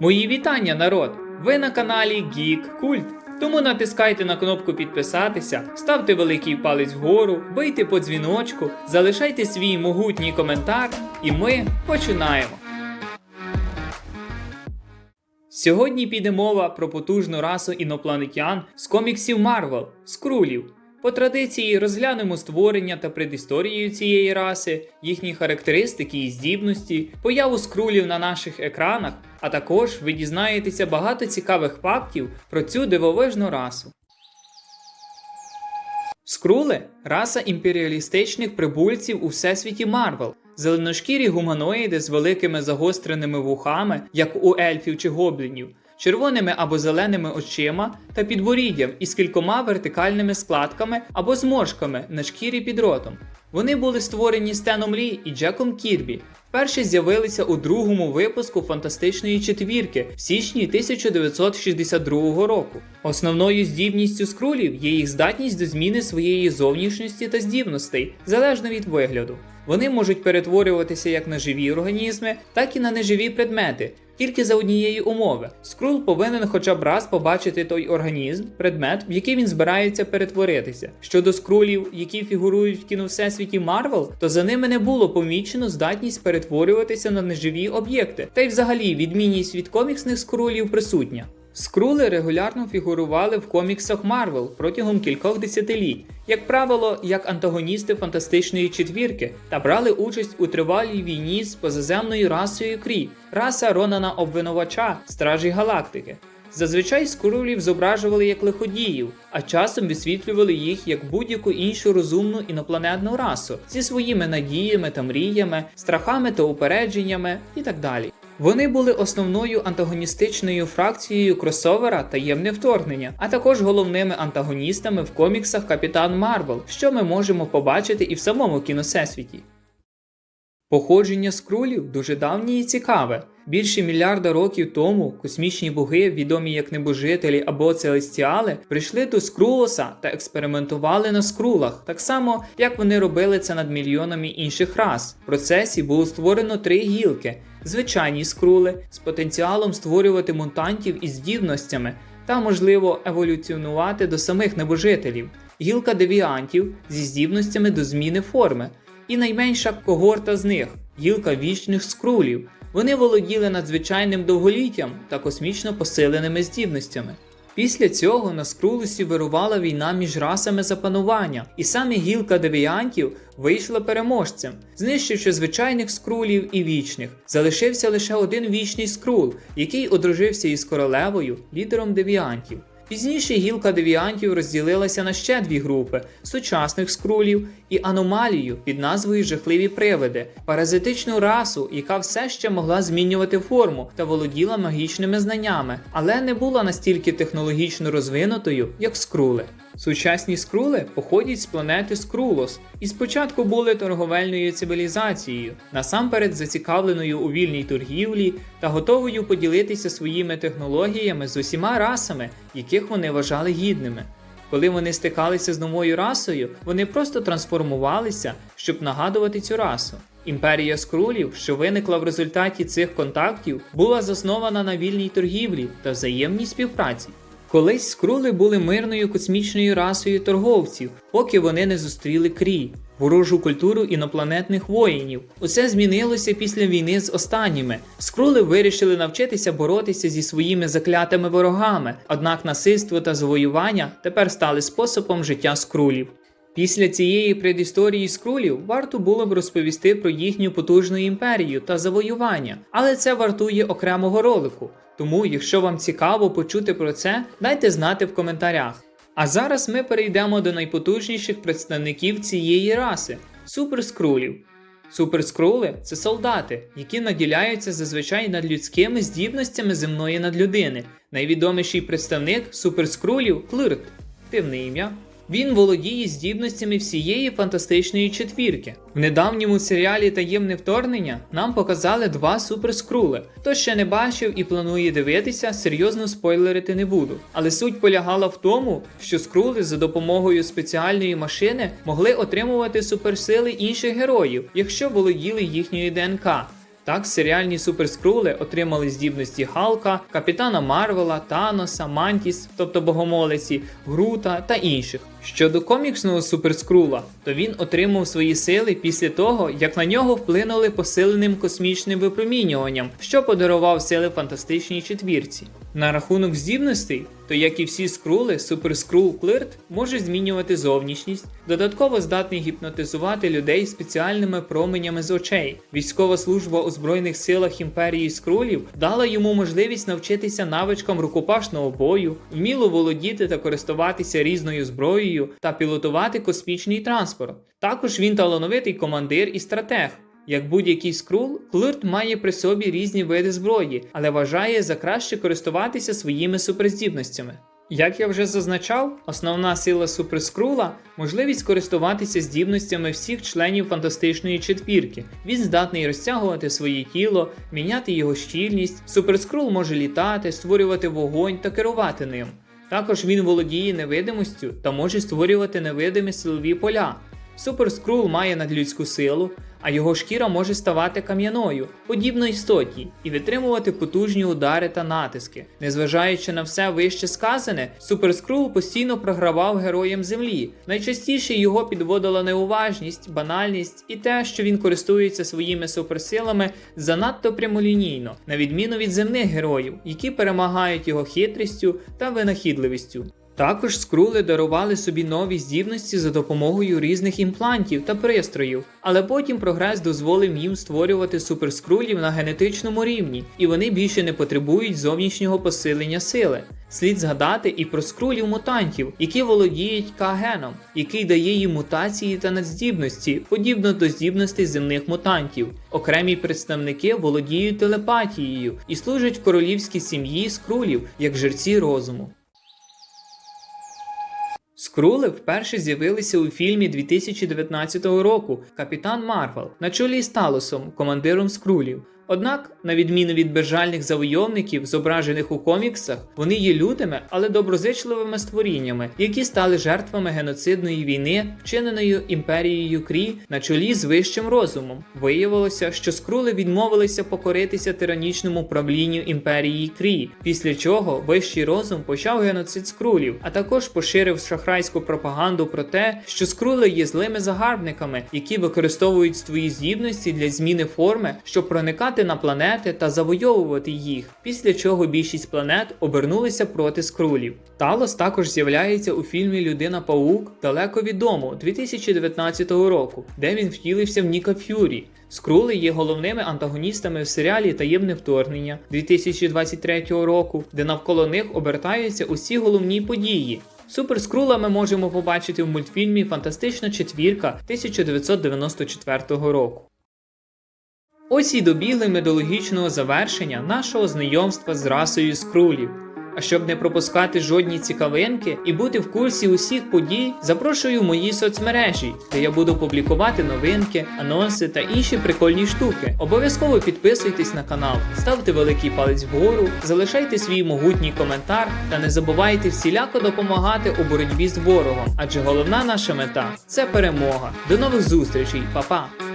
Мої вітання, народ! Ви на каналі Geek Cult. Тому натискайте на кнопку підписатися, ставте великий палець вгору, бийте по дзвіночку, залишайте свій могутній коментар, і ми починаємо. Сьогодні піде мова про потужну расу інопланетян з коміксів Марвел скрулів. По традиції розглянемо створення та предісторію цієї раси, їхні характеристики і здібності, появу скрулів на наших екранах, а також ви дізнаєтеся багато цікавих фактів про цю дивовижну расу. Скрули раса імперіалістичних прибульців у всесвіті Марвел. Зеленошкірі гуманоїди з великими загостреними вухами, як у ельфів чи гоблінів, червоними або зеленими очима та підборіддям із кількома вертикальними складками або зморшками на шкірі під ротом. Вони були створені Стеном Лі і Джеком Кірбі. Вперше з'явилися у другому випуску фантастичної четвірки в січні 1962 року. Основною здібністю скрулів є їх здатність до зміни своєї зовнішності та здібностей залежно від вигляду. Вони можуть перетворюватися як на живі організми, так і на неживі предмети, тільки за однієї умови. Скрул повинен хоча б раз побачити той організм, предмет, в який він збирається перетворитися. Щодо скрулів, які фігурують в кіновсесвіті Марвел, то за ними не було помічено здатність перетворюватися на неживі об'єкти, та й взагалі відмінність від коміксних скрулів присутня. Скрули регулярно фігурували в коміксах Марвел протягом кількох десятиліть, як правило, як антагоністи фантастичної четвірки, та брали участь у тривалій війні з позаземною расою Крі, раса Ронана Обвинувача, Стражі Галактики. Зазвичай скрулів зображували як лиходіїв, а часом висвітлювали їх як будь-яку іншу розумну інопланетну расу зі своїми надіями та мріями, страхами та упередженнями і так далі. Вони були основною антагоністичною фракцією кросовера таємне вторгнення, а також головними антагоністами в коміксах Капітан Марвел, що ми можемо побачити і в самому кіносесвіті. Походження скрулів дуже давнє і цікаве. Більше мільярда років тому космічні боги, відомі як небожителі або целестіали, прийшли до Скрулоса та експериментували на скрулах, так само як вони робили це над мільйонами інших рас. В процесі було створено три гілки: звичайні скрули з потенціалом створювати мутантів із здібностями та, можливо, еволюціонувати до самих небожителів, гілка девіантів зі здібностями до зміни форми, і найменша когорта з них гілка вічних скрулів. Вони володіли надзвичайним довголіттям та космічно посиленими здібностями. Після цього на скрулусі вирувала війна між расами за панування, і саме гілка девіантів вийшла переможцем, знищивши звичайних скрулів і вічних. Залишився лише один вічний скрул, який одружився із королевою, лідером девіантів. Пізніше гілка девіантів розділилася на ще дві групи сучасних скрулів і аномалію під назвою Жахливі привиди, паразитичну расу, яка все ще могла змінювати форму та володіла магічними знаннями, але не була настільки технологічно розвинутою, як скрули. Сучасні скрули походять з планети Скрулос і спочатку були торговельною цивілізацією, насамперед зацікавленою у вільній торгівлі та готовою поділитися своїми технологіями з усіма расами, яких вони вважали гідними. Коли вони стикалися з новою расою, вони просто трансформувалися, щоб нагадувати цю расу. Імперія скрулів, що виникла в результаті цих контактів, була заснована на вільній торгівлі та взаємній співпраці. Колись скрули були мирною космічною расою торговців, поки вони не зустріли крій, ворожу культуру інопланетних воїнів. Усе змінилося після війни з останніми. Скрули вирішили навчитися боротися зі своїми заклятими ворогами, однак насильство та завоювання тепер стали способом життя скрулів. Після цієї предісторії скрулів варто було б розповісти про їхню потужну імперію та завоювання, але це вартує окремого ролику. Тому, якщо вам цікаво почути про це, дайте знати в коментарях. А зараз ми перейдемо до найпотужніших представників цієї раси суперскрулів. Суперскрули це солдати, які наділяються зазвичай надлюдськими здібностями земної надлюдини. Найвідоміший представник суперскрулів Клирт. Дивне ім'я. Він володіє здібностями всієї фантастичної четвірки. В недавньому серіалі Таємне вторгнення нам показали два суперскрули. Хто ще не бачив і планує дивитися, серйозно спойлерити не буду. Але суть полягала в тому, що скрули за допомогою спеціальної машини могли отримувати суперсили інших героїв, якщо володіли їхньою ДНК. Так, серіальні суперскрули отримали здібності Халка, Капітана Марвела, Таноса, Мантіс, тобто богомолиці, Грута та інших. Щодо коміксного суперскрула, то він отримав свої сили після того, як на нього вплинули посиленим космічним випромінюванням, що подарував сили фантастичній четвірці. На рахунок здібностей, то як і всі скрули, суперскрул Клирт може змінювати зовнішність, додатково здатний гіпнотизувати людей спеціальними променями з очей. Військова служба у Збройних силах імперії скрулів дала йому можливість навчитися навичкам рукопашного бою, вміло володіти та користуватися різною зброєю та пілотувати космічний транспорт. Також він талановитий командир і стратег. Як будь-який скрул, Клирт має при собі різні види зброї, але вважає за краще користуватися своїми суперздібностями. Як я вже зазначав, основна сила суперскрула можливість користуватися здібностями всіх членів фантастичної четвірки. Він здатний розтягувати своє тіло, міняти його щільність. Суперскрул може літати, створювати вогонь та керувати ним. Також він володіє невидимостю та може створювати невидимі силові поля. Суперскрул має надлюдську силу, а його шкіра може ставати кам'яною, подібно істоті, і витримувати потужні удари та натиски. Незважаючи на все вище сказане, Суперскрул постійно програвав героям землі. Найчастіше його підводила неуважність, банальність і те, що він користується своїми суперсилами занадто прямолінійно, на відміну від земних героїв, які перемагають його хитрістю та винахідливістю. Також скрули дарували собі нові здібності за допомогою різних імплантів та пристроїв, але потім прогрес дозволив їм створювати суперскрулів на генетичному рівні, і вони більше не потребують зовнішнього посилення сили. Слід згадати і про скрулів мутантів, які володіють К-геном, який дає їм мутації та надздібності, подібно до здібностей земних мутантів. Окремі представники володіють телепатією і служать в королівській сім'ї скрулів як жерці розуму. Скрули вперше з'явилися у фільмі 2019 року Капітан Марвел на чолі з Талосом, командиром скрулів. Однак, на відміну від безжальних завойовників, зображених у коміксах, вони є лютими, але доброзичливими створіннями, які стали жертвами геноцидної війни, вчиненої імперією Крі на чолі з вищим розумом. Виявилося, що скрули відмовилися покоритися тиранічному правлінню імперії Крі, після чого вищий розум почав геноцид скрулів, а також поширив шахрайську пропаганду про те, що скрули є злими загарбниками, які використовують свої здібності для зміни форми, щоб проникати на планети та завойовувати їх, після чого більшість планет обернулися проти скрулів. Талос також з'являється у фільмі Людина Паук далеко від дому 2019 року, де він втілився в Ніка Ф'юрі. Скрули є головними антагоністами в серіалі Таємне вторгнення 2023 року, де навколо них обертаються усі головні події. Суперскрула ми можемо побачити в мультфільмі Фантастична четвірка 1994 року. Ось і добігли ми до логічного завершення нашого знайомства з расою скрулів. А щоб не пропускати жодні цікавинки і бути в курсі усіх подій, запрошую в мої соцмережі, де я буду публікувати новинки, анонси та інші прикольні штуки. Обов'язково підписуйтесь на канал, ставте великий палець вгору, залишайте свій могутній коментар та не забувайте всіляко допомагати у боротьбі з ворогом, адже головна наша мета це перемога. До нових зустрічей, Па-па!